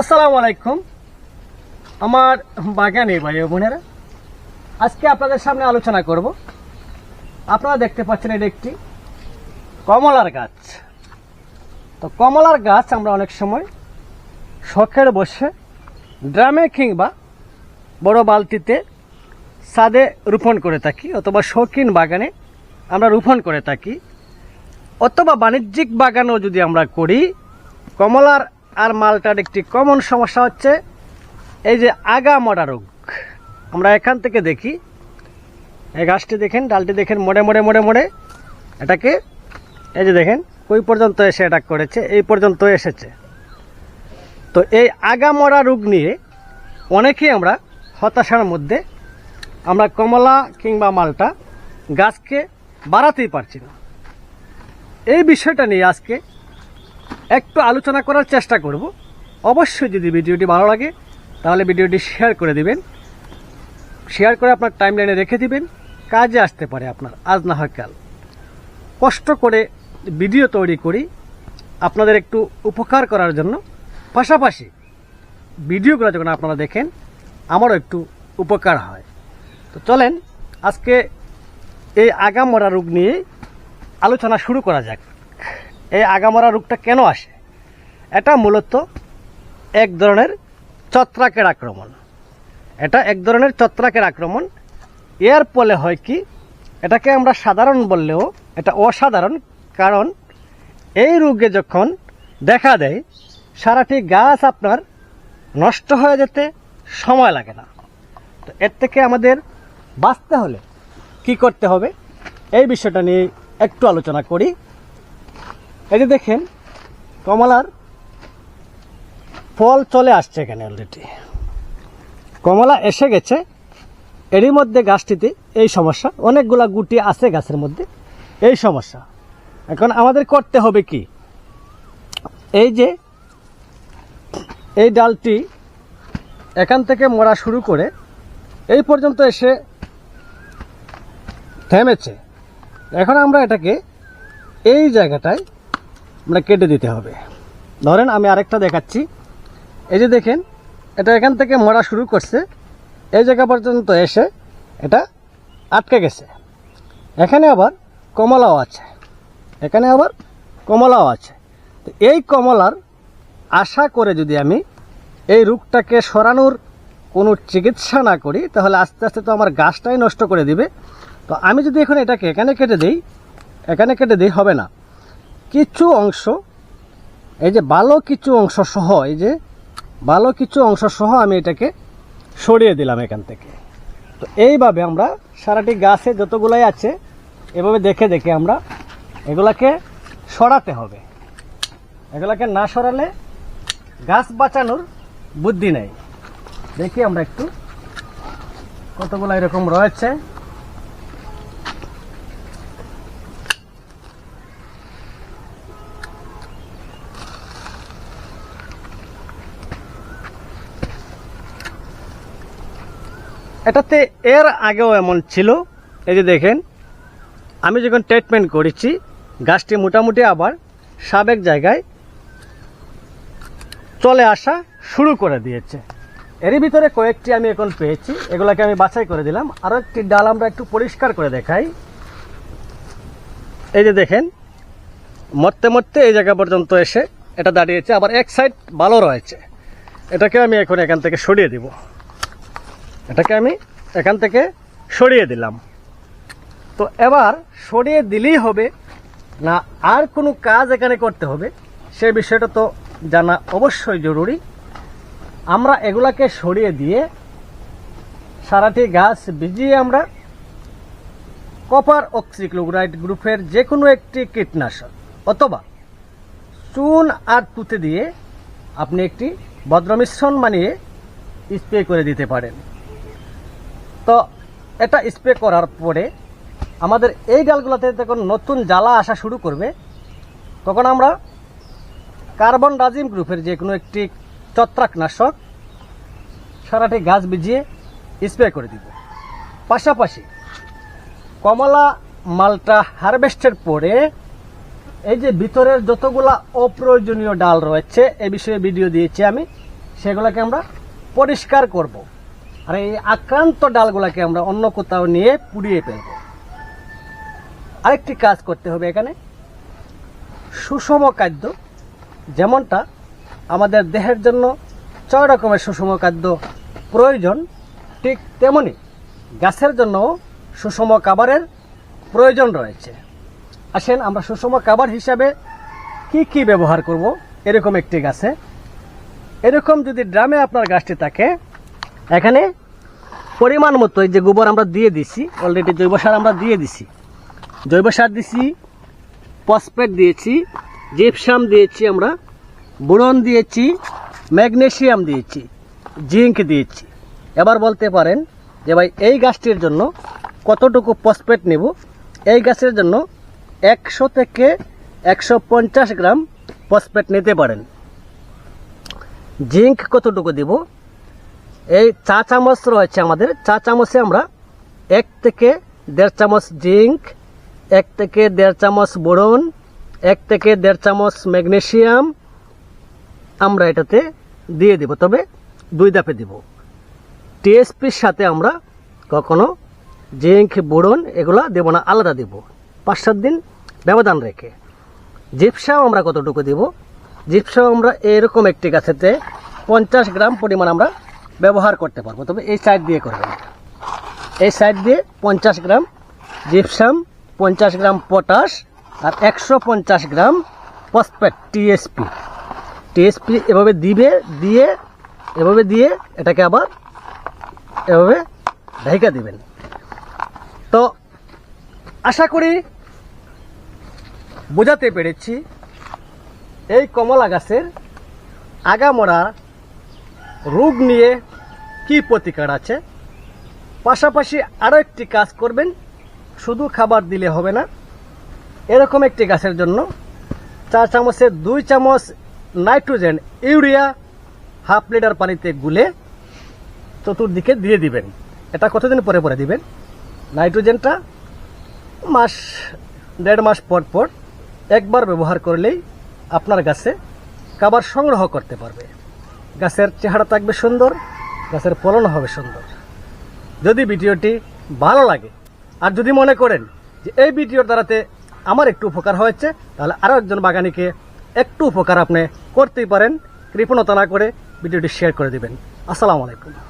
আসসালামু আলাইকুম। আমার বাগানে ভাই বোনেরা, আজকে আপনাদের সামনে আলোচনা করব। আপনারা দেখতে পাচ্ছেন এটা একটি কমলার গাছ। তো কমলার গাছ আমরা অনেক সময় শখের বসে ড্রামে কিংবা বড় বালতিতে ছাদে রোপণ করে থাকি, অথবা শৌখিন বাগানে আমরা রোপণ করে থাকি। অথবা বাণিজ্যিক বাগানও যদি আমরা করি, কমলার আর মালটার একটি কমন সমস্যা হচ্ছে এই যে আগা মরা রোগ। আমরা এখান থেকে দেখি। এই গাছটি দেখেন, ডালটি দেখেন মোড়ে মোড়ে মোড়ে মোড়ে এটাকে, এই যে দেখেন, ওই পর্যন্ত এসে এটা করেছে, এই পর্যন্ত এসেছে। তো এই আগা মরা রোগ নিয়ে অনেকেই আমরা হতাশার মধ্যে আমরা কমলা কিংবা মালটা গাছকে বাড়াতেই পারছি না। এই বিষয়টা নিয়ে আজকে একটু আলোচনা করার চেষ্টা করব। অবশ্যই যদি ভিডিওটি ভালো লাগে, তাহলে ভিডিওটি শেয়ার করে দিবেন। শেয়ার করে আপনার টাইম লাইনে রেখে দিবেন। কাজে আসতে পারে আপনার, আজ না হয় কাল। কষ্ট করে ভিডিও তৈরি করি, আপনাদের একটু উপকার করার জন্য। পাশাপাশি ভিডিওগুলো যখন আপনারা দেখেন, আমারও একটু উপকার হয়। তো চলেন, আজকে এই আগামরা রোগ নিয়ে আলোচনা শুরু করা যাক। এই আগামরা রোগটা কেন আসে? এটা মূলত এক ধরনের ছত্রাকের আক্রমণ। এটা এক ধরনের ছত্রাকের আক্রমণ। এর ফলে হয় কি? এটাকে আমরা সাধারণ বললেও এটা অসাধারণ, কারণ এই রোগে যখন দেখা দেয়, সারাটি গাছ আপনার নষ্ট হয়ে যেতে সময় লাগে না। তো এর থেকে আমাদের বাঁচতে হলে কি করতে হবে? এই বিষয়টা নিয়ে একটু আলোচনা করি। এই যে দেখেন, কমলার ফল চলে আসছে এখানে অলরেডি কমলা এসে গেছে, এরই মধ্যে গাছটিতে এই সমস্যা, অনেকগুলা গুটি আছে গাছের মধ্যে, এই সমস্যা। এখন আমাদের করতে হবে কি? এই যে এই ডালটি এখান থেকে মরা শুরু করে এই পর্যন্ত এসে থেমেছে। এখন আমরা এটাকে এই জায়গাটায় আমরা কেটে দিতে হবে। ধরেন আমি আরেকটা দেখাচ্ছি। এই যে দেখেন, এটা এখান থেকে মরা শুরু করছে। এই জায়গা পর্যন্ত এসে এটা আটকে গেছে। এখানে আবার কমলাও আছে। এখানে আবার কমলাও আছে। তো এই কমলার আশা করে যদি আমি এই রোগটাকে সরানোর কোনো চিকিৎসা না করি, তাহলে আস্তে আস্তে তো আমার গাছটাই নষ্ট করে দিবে। তো আমি যদি এখন এটাকে এখানে কেটে দিই, এখানে কেটে দিই, হবে না। কিছু অংশ, এই যে ভালো কিছু অংশ সহ, এই যে ভালো কিছু অংশ সহ আমি এটাকে সরিয়ে দিলাম এখান থেকে। তো এইভাবে আমরা সারাটি গাছে যতগুলাই আছে, এভাবে দেখে দেখে আমরা এগুলাকে সরাতে হবে। এগুলাকে না সরালে গাছ বাঁচানোর বুদ্ধি নেই। দেখি আমরা একটু কতগুলো এরকম রয়েছে। এটাতে এর আগেও এমন ছিল। এই যে দেখেন, আমি যখন ট্রিটমেন্ট করেছি, গাছটি মোটামুটি আবার সাবেক জায়গায় চলে আসা শুরু করে দিয়েছে। এরই ভিতরে কয়েকটি আমি এখন পেয়েছি, এগুলাকে আমি বাছাই করে দিলাম। আরও একটি ডাল আমরা একটু পরিষ্কার করে দেখাই। এই যে দেখেন, মরতে মরতে এই জায়গা পর্যন্ত এসে এটা দাঁড়িয়েছে, আবার এক সাইড ভালো রয়েছে। এটাকে আমি এখন এখান থেকে সরিয়ে দিব। এটাকে আমি এখান থেকে সরিয়ে দিলাম। তো এবার সরিয়ে দিলেই হবে না আর কোনো কাজ এখানে করতে হবে, সে বিষয়টা তো জানা অবশ্যই জরুরি। আমরা এগুলাকে সরিয়ে দিয়ে সারাটি গাছ ভিজিয়ে আমরা কপার অক্সিক্লোরাইড গ্রুপের যে কোনো একটি কীটনাশক অথবা চুন আর তুতে দিয়ে আপনি একটি ভদ্রমিশ্রণ বানিয়ে স্প্রে করে দিতে পারেন। তো এটা স্প্রে করার পরে আমাদের এই ডালগুলোতে যখন নতুন জ্বালা আসা শুরু করবে, তখন আমরা কার্বন ডাজিম গ্রুপের যে কোনো একটি ছত্রাকনাশক সারাটি গাছ ভিজিয়ে স্প্রে করে দিব। পাশাপাশি কমলা মালটা হারভেস্টের পরে এই যে ভিতরের যতগুলা অপ্রয়োজনীয় ডাল রয়েছে, এ বিষয়ে ভিডিও দিয়েছি আমি, সেগুলোকে আমরা পরিষ্কার করব। আর এই আক্রান্ত ডালগুলাকে আমরা অন্য কোথাও নিয়ে পুড়িয়ে ফেলব। আরেকটি কাজ করতে হবে এখানে। সুষম খাদ্য, যেমনটা আমাদের দেহের জন্য ছয় রকমের সুষম খাদ্য প্রয়োজন, ঠিক তেমনি গাছের জন্য সুষম খাবারের প্রয়োজন রয়েছে। আসেন আমরা সুষম খাবার হিসাবে কি কি ব্যবহার করব? এরকম একটি গাছে। এরকম যদি ড্রামে আপনার গাছটি থাকে এখানে পরিমাণ মতো এই যে গোবর আমরা দিয়ে দিছি অলরেডি জৈব সার আমরা দিয়ে দিছি। জৈব সার দিছি ফসফেট দিয়েছি জিপসাম দিয়েছি আমরা, বুরন দিয়েছি ম্যাগনেশিয়াম দিয়েছি জিঙ্ক দিয়েছি। এবার বলতে পারেন যে ভাই, এই গাছটির জন্য কতটুকু ফসফেট নেব? এই গাছের জন্য একশো থেকে একশো পঞ্চাশ গ্রাম ফসফেট নিতে পারেন। জিঙ্ক কতটুকু দেব? এই চা চামচ রয়েছে আমাদের। চা চামচে আমরা এক থেকে দেড় চামচ জিঙ্ক এক থেকে দেড় চামচ বোরন, এক থেকে দেড় চামচ ম্যাগনেশিয়াম আমরা এটাতে দিয়ে দেব। তবে দুই দাপে দেব। টিএসপির সাথে আমরা কখনো জিঙ্ক বোরন এগুলো দেব না, আলাদা দেব। পাঁচ সাত দিন ব্যবধান রেখে। জিপসাও আমরা কতটুকু দেব? জিপসাও আমরা এরকম একটি গাছেতে পঞ্চাশ গ্রাম পরিমাণ আমরা ব্যবহার করতে পারব। তবে এই সাইড দিয়ে করবেন এই সাইড দিয়ে পঞ্চাশ গ্রাম জিপসাম পঞ্চাশ গ্রাম পটাশ আর একশো পঞ্চাশ গ্রাম ফসফেট টিএসপি টিএসপি এভাবে দিবে, দিয়ে এভাবে দিয়ে এটাকে আবার এভাবে ঢাইকা দিবেন। তো আশা করি বোঝাতে পেরেছি এই কমলা গাছের আগামরা রোগ নিয়ে কি প্রতিকার আছে? পাশাপাশি আরও একটি কাজ করবেন, শুধু খাবার দিলে হবে না। এরকম একটি গাছের জন্য চার চামচের দুই চামচ নাইট্রোজেন ইউরিয়া হাফ লিটার পানিতে গুলে চতুর্দিকে দিয়ে দিবেন। এটা কতদিন পরে পরে দিবেন? নাইট্রোজেনটা মাস, দেড় মাস পর পর একবার ব্যবহার করলেই আপনার গাছে খাবার সংগ্রহ করতে পারবে। গাছের চেহারা থাকবে সুন্দর, গাছের ফলন হবে সুন্দর। যদি ভিডিওটি ভালো লাগে, আর যদি মনে করেন যে এই ভিডিওর দ্বারাতে আমার একটু উপকার হয়েছে, তাহলে আরও একজন বাগানিকে একটু উপকার আপনি করতেই পারেন। কৃপণতা না করে ভিডিওটি শেয়ার করে দেবেন। আসসালামু আলাইকুম।